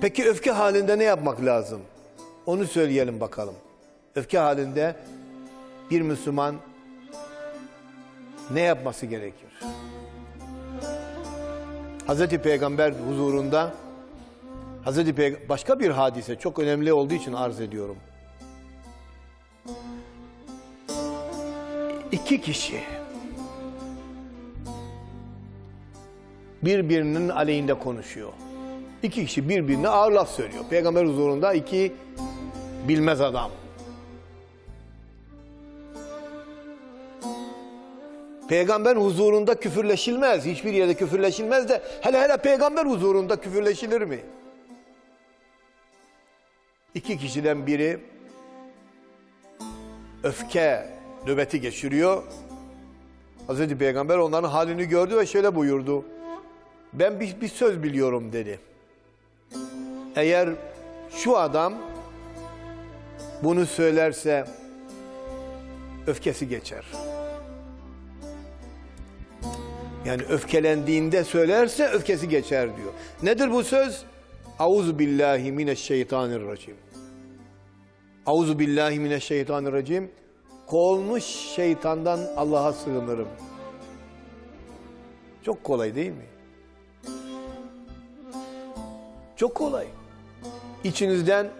Peki öfke halinde ne yapmak lazım? Onu söyleyelim bakalım. Öfke halinde bir Müslüman ne yapması gerekir? Hazreti Peygamber huzurunda Hazreti Peygamber başka bir hadise çok önemli olduğu için arz ediyorum. İki kişi birbirinin aleyhinde konuşuyor. İki kişi birbirine ağır laf söylüyor. Peygamber huzurunda iki bilmez adam. Peygamber huzurunda küfürleşilmez. Hiçbir yerde küfürleşilmez de hele hele peygamber huzurunda küfürleşilir mi? İki kişiden biri öfke nöbeti geçiriyor. Hazreti Peygamber onların halini gördü ve şöyle buyurdu. Ben bir, bir söz biliyorum dedi. Eğer şu adam bunu söylerse öfkesi geçer. Yani öfkelendiğinde söylerse öfkesi geçer diyor. Nedir bu söz? Auzu billahi mineşşeytanirracim. Auzu billahi mineşşeytanirracim. Kovulmuş şeytandan Allah'a sığınırım. Çok kolay değil mi? Çok kolay. İçinizden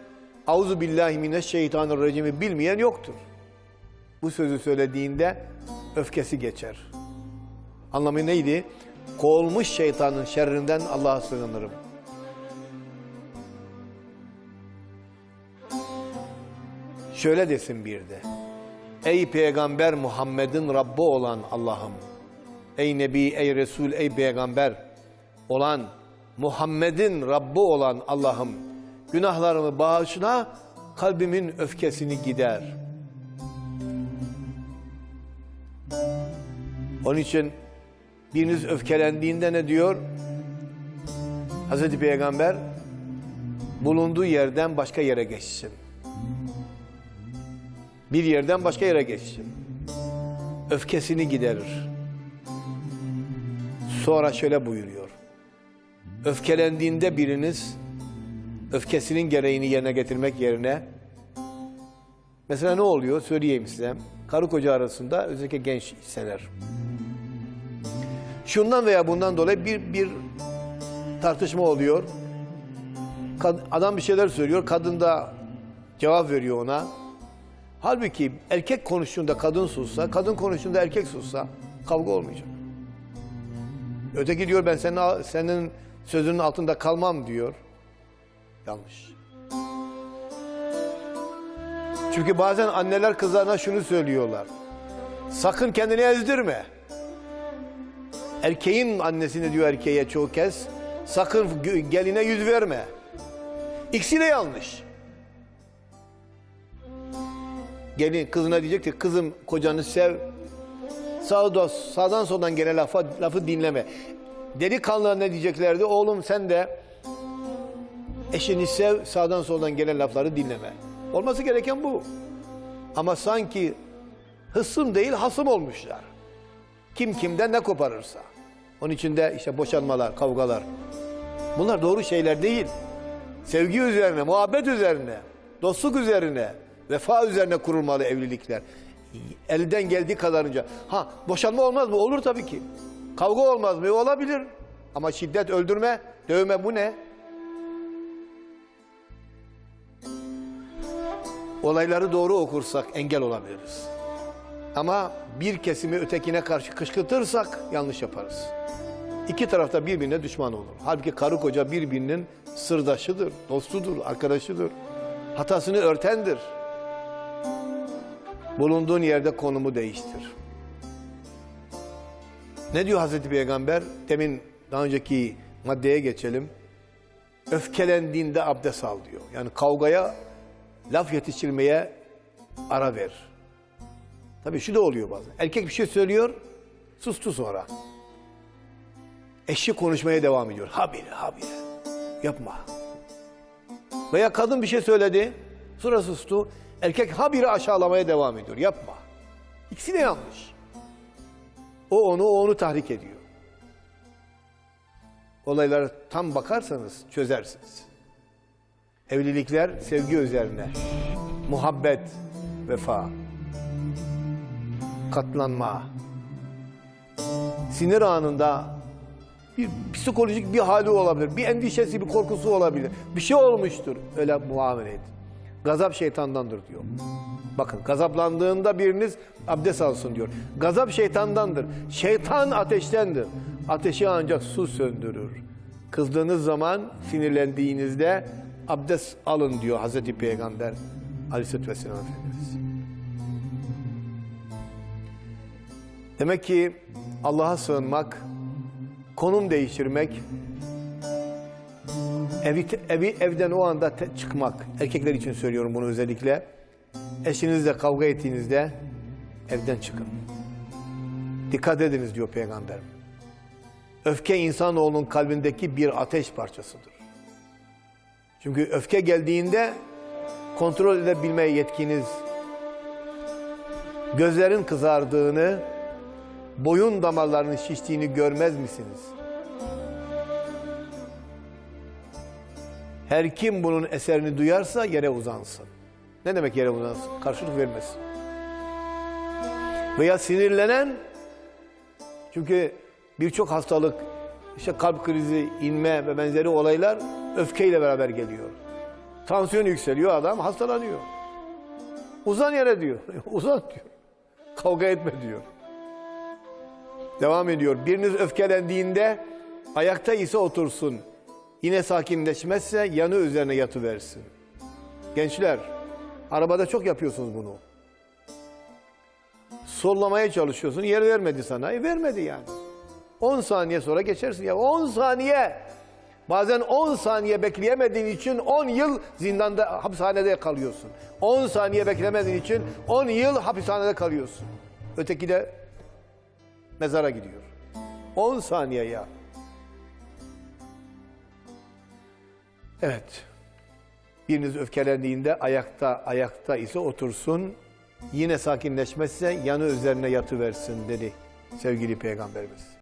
Auzu billahi mineşşeytanirracim'i bilmeyen yoktur. Bu sözü söylediğinde öfkesi geçer. Anlamı neydi? Kovulmuş şeytanın şerrinden Allah'a sığınırım. Şöyle desin bir de. Ey peygamber Muhammed'in Rabbi olan Allah'ım. Ey Nebi, ey Resul, ey peygamber olan Muhammed'in Rabbi olan Allah'ım. Günahlarımı bağışla, kalbimin öfkesini gider. Onun için biriniz öfkelendiğinde ne diyor? Hazreti Peygamber bulunduğu yerden başka yere geçsin. Bir yerden başka yere geçsin. Öfkesini giderir. Sonra şöyle buyuruyor. Öfkelendiğinde biriniz öfkesinin gereğini yerine getirmek yerine mesela ne oluyor söyleyeyim size. Karı koca arasında özellikle genç hisseler. Şundan veya bundan dolayı bir bir tartışma oluyor. Adam bir şeyler söylüyor, kadın da cevap veriyor ona. Halbuki erkek konuştuğunda kadın sussa, kadın konuştuğunda erkek sussa kavga olmayacak. Öteki diyor ben senin, senin sözünün altında kalmam diyor. Yanlış. Çünkü bazen anneler kızlarına şunu söylüyorlar. Sakın kendini ezdirme. Erkeğin annesine diyor erkeğe çoğu kez. Sakın geline yüz verme. İkisi de yanlış. Gelin kızına diyecek ki kızım kocanı sev. Sağ sağdan soldan gene lafa, lafı dinleme. Delikanlılar ne diyeceklerdi? Oğlum sen de eşini sev, sağdan soldan gelen lafları dinleme. Olması gereken bu. Ama sanki hısım değil hasım olmuşlar. Kim kimden ne koparırsa. Onun için de işte boşanmalar, kavgalar. Bunlar doğru şeyler değil. Sevgi üzerine, muhabbet üzerine, dostluk üzerine, vefa üzerine kurulmalı evlilikler. Elden geldiği kadarınca. Ha boşanma olmaz mı? Olur tabii ki. Kavga olmaz mı? Olabilir. Ama şiddet, öldürme, dövme bu ne? Olayları doğru okursak engel olabiliriz. Ama bir kesimi ötekine karşı kışkırtırsak yanlış yaparız. İki tarafta birbirine düşman olur. Halbuki karı koca birbirinin sırdaşıdır, dostudur, arkadaşıdır. Hatasını örtendir. Bulunduğun yerde konumu değiştir. Ne diyor Hazreti Peygamber? Demin daha önceki maddeye geçelim. Öfkelendiğinde abdest al diyor. Yani kavgaya, laf yetiştirmeye ara ver. Tabii şu da oluyor bazen. Erkek bir şey söylüyor, sustu sonra. Eşi konuşmaya devam ediyor. Habire, habire. Yapma. Veya kadın bir şey söyledi, sonra sustu. Erkek habire aşağılamaya devam ediyor. Yapma. İkisi de yanlış. O onu, o onu tahrik ediyor. Olaylara tam bakarsanız çözersiniz. Evlilikler sevgi üzerine. Muhabbet, vefa. Katlanma. Sinir anında bir psikolojik bir hali olabilir. Bir endişesi, bir korkusu olabilir. Bir şey olmuştur. Öyle muamele et. Gazap şeytandandır diyor. Bakın gazaplandığında biriniz abdest alsın diyor. Gazap şeytandandır. Şeytan ateştendir. Ateşi ancak su söndürür. Kızdığınız zaman, sinirlendiğinizde abdest alın diyor Hazreti Peygamber Aleyhisselatü Vesselam Efendimiz. Demek ki Allah'a sığınmak, konum değiştirmek, evi, evi evden o anda çıkmak, erkekler için söylüyorum bunu özellikle. Eşinizle kavga ettiğinizde evden çıkın. Dikkat ediniz diyor Peygamber. Öfke insanoğlunun kalbindeki bir ateş parçasıdır. Çünkü öfke geldiğinde kontrol edebilmeye yetkiniz, gözlerin kızardığını, boyun damarlarının şiştiğini görmez misiniz? Her kim bunun eserini duyarsa yere uzansın. Ne demek yere uzansın? Karşılık vermesin. Veya sinirlenen, çünkü birçok hastalık, işte kalp krizi, inme ve benzeri olaylar öfkeyle beraber geliyor. Tansiyon yükseliyor adam hastalanıyor. Uzan yere diyor. Uzan diyor. Kavga etme diyor. Devam ediyor. Biriniz öfkelendiğinde ayakta ise otursun. Yine sakinleşmezse yanı üzerine yatıversin. Gençler, arabada çok yapıyorsunuz bunu. Sollamaya çalışıyorsun, yer vermedi sana. E vermedi yani. 10 saniye sonra geçersin ya. 10 saniye. Bazen 10 saniye bekleyemediğin için 10 yıl zindanda, hapishanede kalıyorsun. 10 saniye beklemediğin için 10 yıl hapishanede kalıyorsun. Öteki de mezara gidiyor. 10 saniye ya. Evet. Biriniz öfkelendiğinde ayakta ayakta ise otursun. Yine sakinleşmezse yanı üzerine yatıversin dedi sevgili peygamberimiz.